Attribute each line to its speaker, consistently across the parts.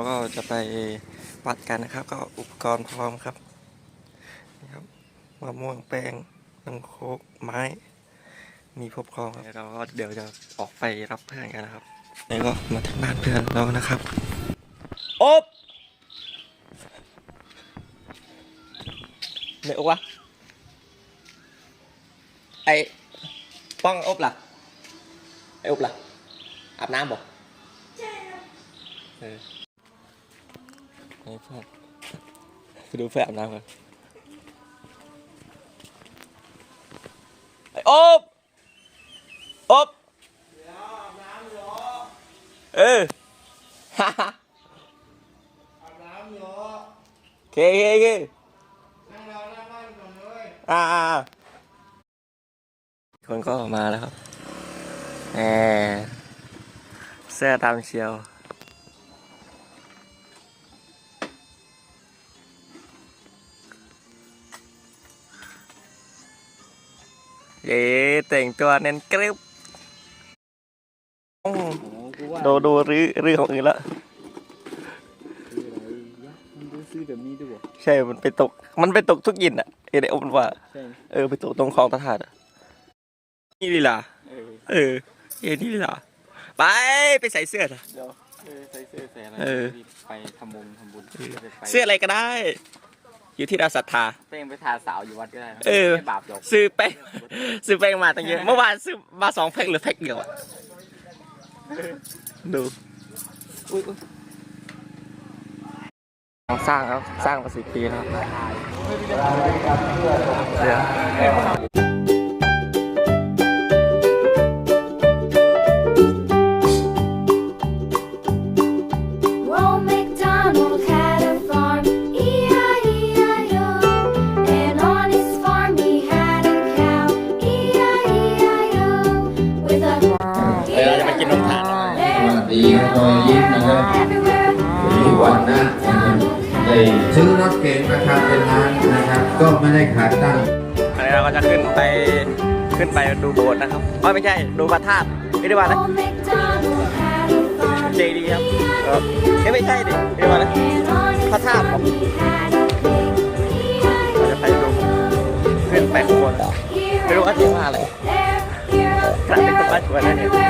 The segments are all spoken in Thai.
Speaker 1: เราก็จะไปวัดกันนะครับ ก็อุปกรณ์พร้อมครับนี่ครับมะม่วงแป้งน้ำโคกไม้ มีครบครองครับเราก็เดี๋ยวจะออกไปรับเพื่อนกันนะครับแล้วก็มาถึงบ้านเพื่อนเรานะครับโอ๊บไหนโอ๊บวะไอ้ป้องโอ๊บล่ะไอ้โอ๊บล่ะอาบน้ำบ่เออให้เพื่อนไปดูเพื่อนอาบน้ำกันไอ้โอบโอบเออฮ่าฮ่าโอเคโอเคโอเคอ่าอ่าอ่าคนก็มาแล้วครับแหมเสื้อดำเชียว เย้แต่งตัวเน้นกริบอืมดูดูรื้อรื้อของอื่นละ
Speaker 2: มันรู้ซื้อแบบนี้ด้วย
Speaker 1: ใช่ มันไปตก มันไปตกทุกยินอะเอเดโอมันว่า
Speaker 2: ใช่
Speaker 1: เออ ไปตกตรงคลองตะถาดอะนี่ลีลา
Speaker 2: เออ
Speaker 1: เออเอ็นี่ลีลาไป ไปใส่เสื้อเถอะ
Speaker 2: เดี๋ยวเออ ใส่เสื้อใส่อะไร
Speaker 1: เออ
Speaker 2: รีบไปทำบุญทำบุญจะไป
Speaker 1: เสื้ออะไรก็ได้ อยู่ที่เราศรัทธา
Speaker 2: เป้งไปทาสาวอยู่วัดก็ได้นะ
Speaker 1: เออ
Speaker 2: ไม่บาปหรอก
Speaker 1: ซื้อแป้ง ซื้อแป้งมาตั้งเยอะ เมื่อวานซื้อมาสองแพ็คหรือแพ็คเดียวอะดูอุ๊ยอุ๊ยสร้างครับสร้างมาสิบปีแล้วเดี๋ยว ร
Speaker 3: อยยิ้มนะครับ
Speaker 4: everywhere.
Speaker 3: ทุกวันนะได้ซื้อรถเก๋งราคาเป็นล้านนะครับ ก็ไม่ได้ขาดตั้ง
Speaker 1: อันนี้เราก็จะขึ้นไปขึ้นไปดูโบสถ์นะครับไม่ใช่ดูพระธาตุไม่ได้ว่านะเจดีย์ครับเอ้ยไม่ใช่ดิไม่ได้ว่านะพระธาตุ
Speaker 4: farm he had a pig,
Speaker 1: เราจะไปดูขึ้นไปข้างบนไม่รู้ว่าเรียกว่าอะไร
Speaker 4: There, here,
Speaker 1: กลับไปคนบ้านชวนนะเนี่ย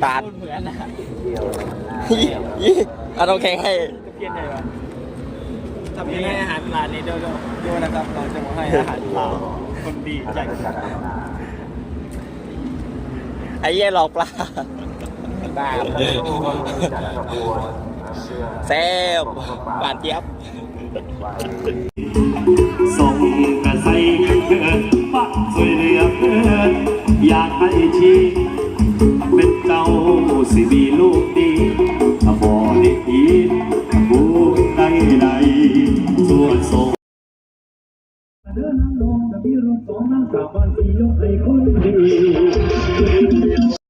Speaker 1: หม
Speaker 4: Old MacDonald had a farm, E-I-E-I-O. And on his farm he had some sheep, E-I-E-I-O. With a here and a there, here, there, everywhere. Old MacDonald had a farm, E-I-E-I-O. Old MacDonald had a farm,
Speaker 1: มิตรภาพใช่เออไม่ตาด
Speaker 2: เหมือนนะ
Speaker 1: ยี่ยี่เอาน้ำแข็งให้
Speaker 2: จะเพี้ยนไงวะทำยังไงอาหารปลาเนี่ยเดี๋ยวเดี๋ยวเดี๋ยวนะครับเราจะมาให้อาหารปลาคนดีใจ
Speaker 1: ไอ้เหี้ย่หลอกปลา
Speaker 2: บ้า
Speaker 1: แซ่บหวานเจี๊ยบ
Speaker 5: ส่งกระใสกันเกินปักช่วยเหลือเพื่อนอยากให้ชีเป็นเจ้า สิมีลูกดีถ้าบ่ได้ดีผู้ใดใดส่วนส่งเดินน้ำลงแต่มีรถสองน้ำสามวันสี่ยกให้คนดี